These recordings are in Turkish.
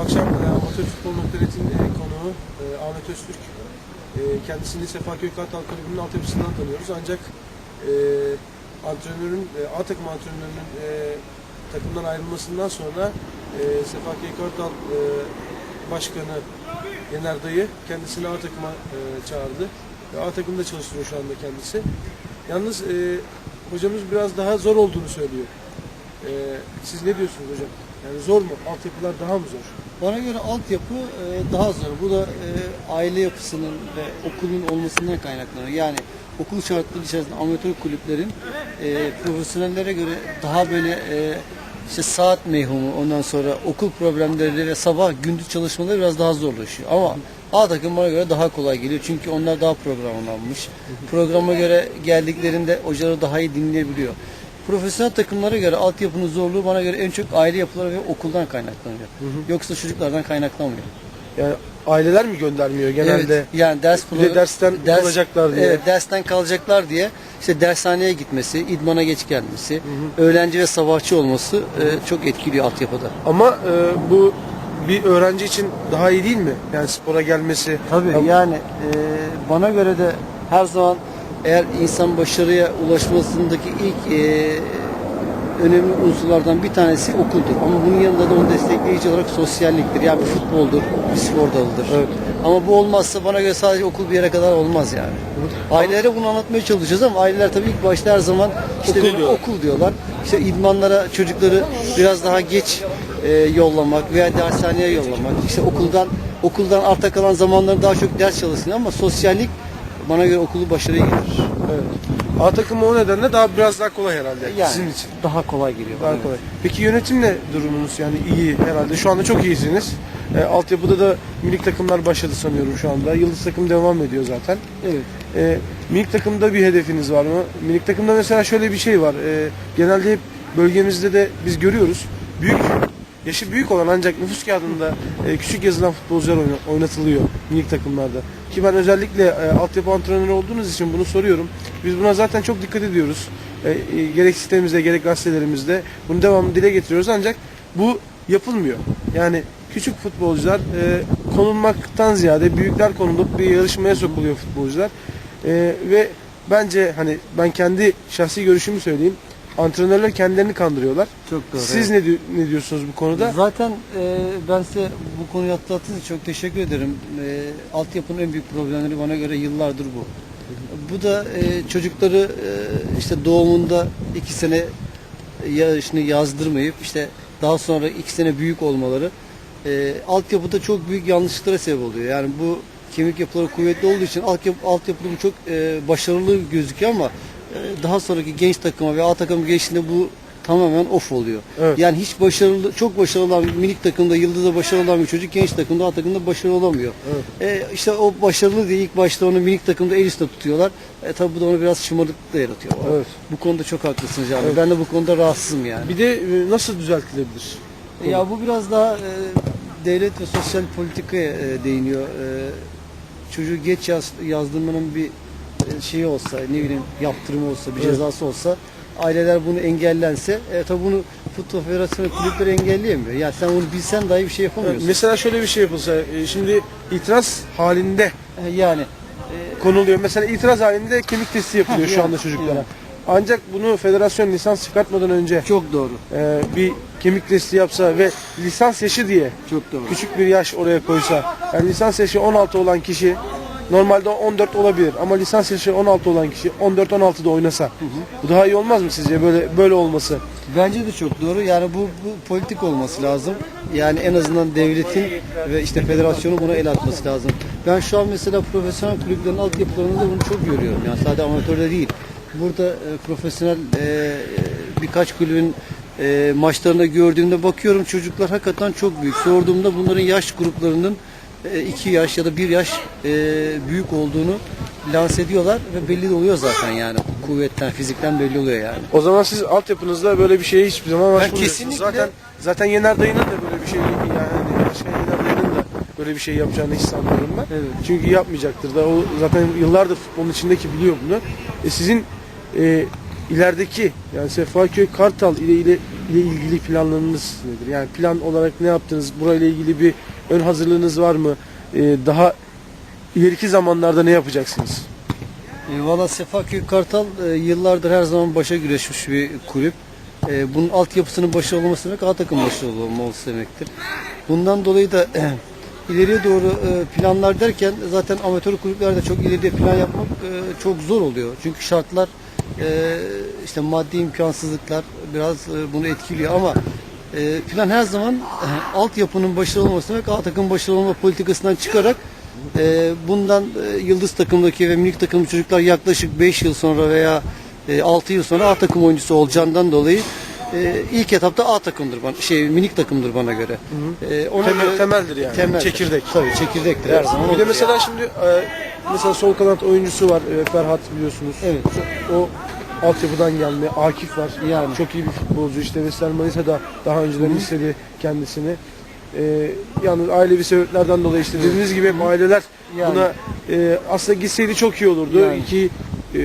akşam e, Amatör Futbol Noktalet'in e, konuğu e, Ahmet Öztürk. Kendisini Sefaköy Kartal Kulübü'nün altyapısından tanıyoruz. Ancak antrenörün, A takım antrenörünün takımdan ayrılmasından sonra Sefaköy Kartal Başkanı Yener Dayı kendisini A takıma çağırdı. Ve A takımda çalıştırıyor şu anda kendisi. Yalnız hocamız biraz daha zor olduğunu söylüyor. E, siz ne diyorsunuz hocam? Yani zor mu? Altyapılar daha mı zor? Bana göre altyapı e, daha zor. Bu da e, aile yapısının ve okulun olmasından kaynaklanıyor. Yani okul şartları içerisinde amatör kulüplerin e, profesyonellere göre daha böyle e, işte saat meyhumu ondan sonra okul problemleri ve sabah gündüz çalışmaları biraz daha zorlaşıyor. Ama A takım bana göre daha kolay geliyor. Çünkü onlar daha programlanmış. Programa göre geldiklerinde hocaları daha iyi dinleyebiliyor. Profesyonel takımlara göre altyapının zorluğu bana göre en çok aile yapıları ve okuldan kaynaklanıyor. Yoksa çocuklardan kaynaklanmıyor. Yani aileler mi göndermiyor genelde? Evet, yani ders Bir de dersten kalacaklar diye. Evet, dersten kalacaklar diye işte dershaneye gitmesi, idmana geç gelmesi, öğlenci ve sabahçı olması e, çok etkiliyor altyapıda. Ama e, bu bir öğrenci için daha iyi değil mi? Yani spora gelmesi. Tabii yani e, bana göre de her zaman eğer insan başarıya ulaşmasındaki ilk e, önemli unsurlardan bir tanesi okuldur. Ama bunun yanında da onu destekleyici olarak sosyalliktir. Yani bir futboldur, bir spor dalıdır. Evet. Ama bu olmazsa bana göre sadece okul bir yere kadar olmaz yani. Ailelere bunu anlatmaya çalışacağız ama aileler tabii ilk başta her zaman işte Okul diyorlar. okul diyorlar. İşte idmanlara çocukları biraz daha geç e, yollamak veya dershaneye yollamak. İşte okuldan okuldan arta kalan zamanları daha çok ders çalışsın ama sosyallik bana göre okulu başarıya getirir. Evet. A takımı o nedenle daha biraz daha kolay herhalde Yani sizin için. daha kolay geliyor. Daha Evet. kolay. Peki yönetimle durumunuz yani iyi herhalde. Şu anda çok iyisiniz. E, altyapıda da minik takımlar başladı sanıyorum şu anda. Yıldız takım devam ediyor zaten. Evet. E, minik takımda bir hedefiniz var mı? Minik takımda mesela şöyle bir şey var. E, genelde hep bölgemizde de biz görüyoruz. Büyük yaşı büyük olan ancak nüfus kağıdında e, küçük yazılan futbolcular oyna- oynatılıyor minik takımlarda. Ki ben özellikle e, altyapı antrenörü olduğunuz için bunu soruyorum. Biz buna zaten çok dikkat ediyoruz. E, e, gerek sitemizde gerek gazetelerimizde bunu devamlı dile getiriyoruz ancak bu yapılmıyor. Yani küçük futbolcular konulmaktan ziyade büyükler konulup bir yarışmaya sokuluyor futbolcular. Ve bence hani ben kendi şahsi görüşümü söyleyeyim. Antrenörler kendilerini kandırıyorlar. Çok doğru. Siz ne, ne diyorsunuz bu konuda? Zaten e, ben size bu konuyu atlattığınız için çok teşekkür ederim. E, altyapının en büyük problemleri bana göre yıllardır bu. Bu da e, çocukları e, işte doğumunda iki sene yaşını yazdırmayıp işte daha sonra iki sene büyük olmaları e, altyapıda çok büyük yanlışlıklara sebep oluyor. Yani bu kemik yapıları kuvvetli olduğu için altyapı, altyapıda bu çok e, başarılı gözüküyor ama daha sonraki genç takıma ve A takım geçtiğinde bu tamamen off oluyor. Evet. Yani hiç başarılı, çok başarılı olan minik takımda, yıldızda başarılı olan bir çocuk genç takımda, A takımda başarılı olamıyor. Evet. E, işte o başarılı diye ilk başta onu minik takımda el üstte tutuyorlar. E, tabi bu da onu biraz şımarıklık da yaratıyor. Evet. Bu konuda çok haklısınız yani. Evet. Ben de bu konuda rahatsızım yani. Bir de e, nasıl düzeltilebilir? Ya bu biraz daha e, devlet ve sosyal politikaya e, değiniyor. E, çocuğu geç yaz, yazdırmanın bir e, şeyi olsa, ne bileyim yaptırımı olsa, bir cezası olsa, aileler bunu engellense, e, tabi bunu Futbol Federasyonu kulüpleri engelleyemiyor. Yani sen bunu bilsen dahi bir şey yapamıyorsun. Mesela şöyle bir şey yapılsa, e, şimdi itiraz halinde E, yani konuluyor. Mesela itiraz halinde kemik testi yapılıyor Heh, şu yani, anda çocuklara. yani. Ancak bunu federasyon lisans çıkartmadan önce çok doğru. e, bir kemik testi yapsa ve lisans yaşı diye Çok doğru. küçük bir yaş oraya koysa, yani lisans yaşı 16 olan kişi normalde 14 olabilir ama lisans yaşı 16 olan kişi 14-16'da oynasa bu daha iyi olmaz mı sizce böyle böyle olması? Bence de çok doğru. Yani bu, bu politik olması lazım. Yani en azından devletin ve işte federasyonun buna el atması lazım. Ben şu an mesela profesyonel kulüplerin altyapılarında bunu çok görüyorum. Yani sadece amatörde değil. Burada e, profesyonel e, birkaç kulübün e, maçlarında gördüğümde bakıyorum çocuklar hakikaten çok büyük. Sorduğumda bunların yaş gruplarının 2 yaş ya da 1 yaş e, büyük olduğunu lanse ediyorlar ve belli de oluyor zaten yani kuvvetten, fizikten belli oluyor yani. O zaman siz altyapınızda böyle bir şeye hiçbir zaman başvurmuyorsunuz. kesinlikle- Zaten zaten Yener Dayı'nın da böyle bir şey yani Başkan Yener Dayı'nın da böyle bir şey yapacağını hiç sanmıyorum ben. Evet. Çünkü yapmayacaktır da o zaten yıllardır futbolun içindeki biliyor bunu. E sizin e, ilerideki yani Sefaköy Kartal ile, ile ile ilgili planlarınız nedir? Yani plan olarak ne yaptınız? Burayla ilgili bir ön hazırlığınız var mı? Ee, daha ileriki zamanlarda ne yapacaksınız? E, Valla Sefaköy Kartal e, yıllardır her zaman başa güreşmiş bir kulüp. E, bunun altyapısının başarılı olması demek A takım başarılı olması demektir. Bundan dolayı da ileriye doğru e, planlar derken zaten amatör kulüplerde çok ileriye plan yapmak e, çok zor oluyor. Çünkü şartlar e, işte maddi imkansızlıklar biraz e, bunu etkiliyor ama e, plan her zaman e, altyapının başarılı olması demek A takım başarılı olma politikasından çıkarak e, bundan e, yıldız takımdaki ve minik takım çocuklar yaklaşık 5 yıl sonra veya e, 6 yıl sonra A takım oyuncusu olacağından dolayı e, ilk etapta A takımdır bana, şey minik takımdır bana göre. E, ona Temel- göre- temeldir yani. Temeldir. Çekirdek. Tabii çekirdektir her zaman. Bir de mesela şimdi e, mesela sol kanat oyuncusu var e, Ferhat biliyorsunuz. Evet. O altyapıdan gelme. Akif var. Yani. Çok iyi bir futbolcu. İşte Vesel Manisa da daha önceden istedi kendisini. E, yalnız ailevi sebeplerden dolayı işte dediğiniz gibi hep aileler Yani. buna e, aslında gitseydi çok iyi olurdu. Yani. Ki e,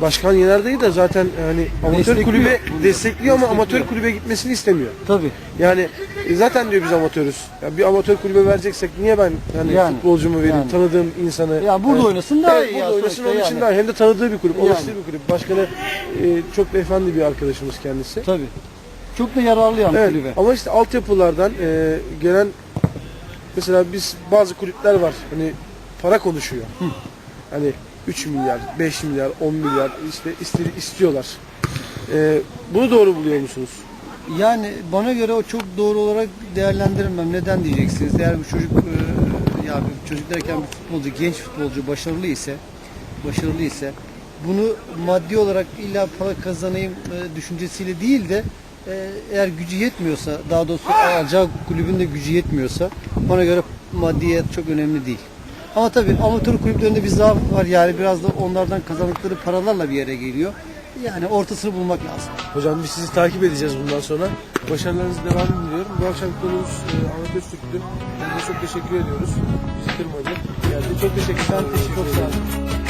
Başkan Yener Dayı da zaten hani amatör Destekliyor. kulübe destekliyor ama amatör kulübe gitmesini istemiyor. Tabii. Yani e, zaten diyor biz amatörüz. Ya bir amatör kulübe vereceksek niye ben hani Yani, futbolcumu vereyim, yani. tanıdığım insanı. Ya burada Evet. oynasın daha Evet, iyi burada ya oynasın sonuçta onun için yani. daha iyi. Hem de tanıdığı bir kulüp, Yani. alıştığı bir kulüp. Başkanı e, çok beyefendi bir arkadaşımız kendisi. Tabii. Çok da yararlı yani Evet, kulübe. ama işte altyapılardan e, gelen mesela biz bazı kulüpler var hani para konuşuyor. Hani 3 milyar, 5 milyar, 10 milyar işte istedi, istiyorlar. E, bunu doğru buluyor musunuz? Yani bana göre o çok doğru olarak değerlendirmem. Neden diyeceksiniz? Eğer bir çocuk e, ya bir çocuk derken bir futbolcu, genç futbolcu başarılı ise başarılı ise bunu maddi olarak illa para kazanayım e, düşüncesiyle değil de e, eğer gücü yetmiyorsa, daha doğrusu alacağı kulübün de gücü yetmiyorsa bana göre maddiyet çok önemli değil. Ama tabii amatör kulüplerinde bir zaaf var yani biraz da onlardan kazandıkları paralarla bir yere geliyor. Yani ortasını bulmak lazım. Hocam biz sizi takip edeceğiz bundan sonra. Başarılarınız devamını diliyorum. Bu akşam konuğumuz e, Ahmet Öztürk'tü. Çok teşekkür ediyoruz. Bizi kırmadı. Geldi. Çok teşekkür ederim. Çok sağ olun.